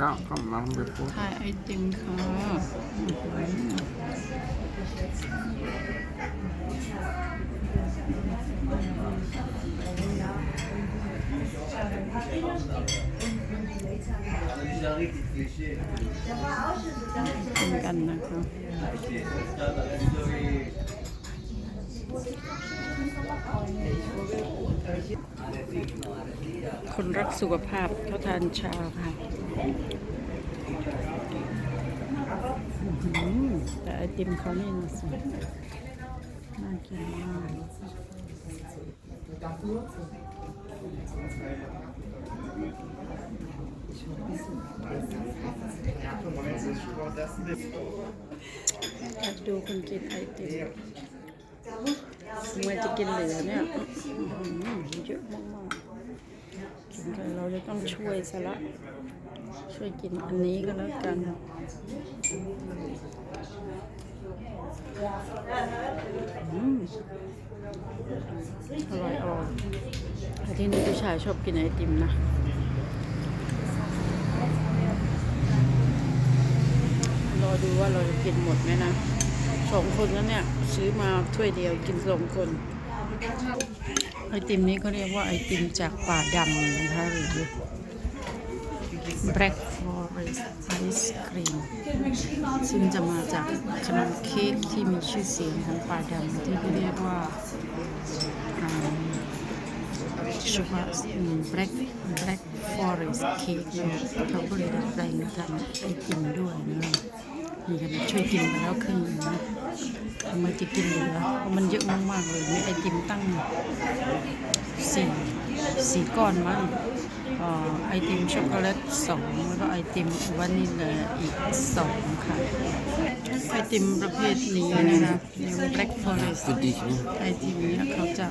แล้วกำลังไปพูดถ่ายไอติมค่ะกินกันนะคะคนรักสุขภาพเขาทานชาค่ะ แต่ไอติมเขานี่นะสิน่ากินมากอยากดูคนกินไอติมทำไมจะกินเหลือเนี่ยเยอะมากๆเราจะต้องช่วยซะละ ช่วยกินอันนี้ก็แล้วกัน อืมอร่อยอ่อยแต่ที่นี่ผู้ชายชอบกินไอติมนะรอดูว่าเราจะกินหมดไหมนะสองคนแล้วเนี่ย ซื้อมาถ้วยเดียวกินสองคนไอติมนี้เขาเรียกว่าไอติมจากป่าดำนะคะหรือ Black Forest Ice Cream ซึ่งจะมาจากขนมเค้กที่มีชื่อเสียงของป่าดำที่เรียกว่าชูบาส Black Black Forest Cake นะเขาก็เลยดัดแปลงทำไอติมด้วยนะนี่ก็ช่วยกินไปแล้วครึ่งหนึ่งนะทำไมจะกินเหลือเพราะมันเยอะมากๆเลยมีไอติมตั้งสี่ สีก้อนมั้งไอติมช็อกโกแลตสองแล้วก็ไอติมวานิลลาอีกสองค่ะ ไอติมประเภทนี้นะคะเรียกว่า Black Forest สไอติมนี่ยเขาจะ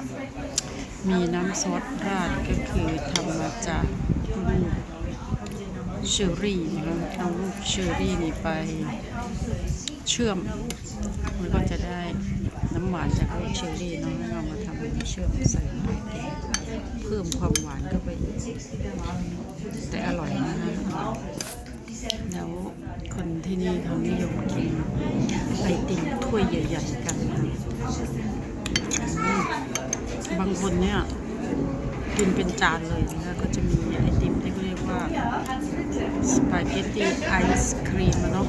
มีน้ำซอสราดก็คือทำมาจากเชอร์รี่นะคะเอาลูกเชอร์รี่นี่ไปเชื่อมมันก็จะได้น้ำหวานจากลูกเชอร์รี่น้องเอามาทำเป็นเชื่อมใส่ไอติม เพิ่มความหวานเข้าไปอีกแต่อร่อยนะคะแล้วคนที่นี่เขานิยมกินไอติมถ้วยใหญ่ๆกันค่ะบางคนเนี่ยกินเป็นจานเลยนะคะก็จะมีไอติมที่เขาเรียกว่าสปาเกตตี้ไอศครีมอะเนาะ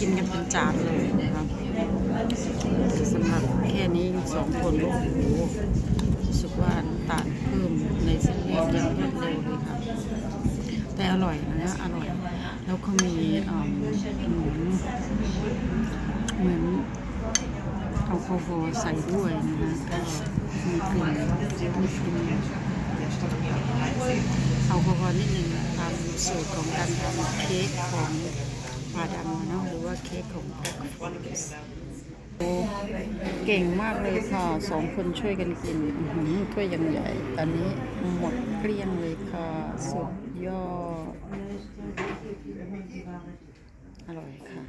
กินกันเป็นจานเลยนะคะ สำหรับแค่นี้สองคนโอ้โหรู้สึกว่าตาลเพิ่มในเส้นเลือดอย่างรวดเร็วเลยค่ะ แต่อร่อยนะอร่อย แล้วก็มีเหมือนเหมือนแอลกอฮอล์ใส่ด้วยนะคะก็มีกลิ่นมีกลิ่นแอลกอฮอล์นิดนึงตามสูตรของการทำเค้กของปลาดำเนาะหรือว่าเค้กของแบล็คฟอ เก่งมากเลยค่ะสองคนช่วยกันกินอื้อหือถ้วยยังใหญ่ ตอนนี้หมดเกลี้ยงเลยค่ะ สุดยอด อร่อยค่ะ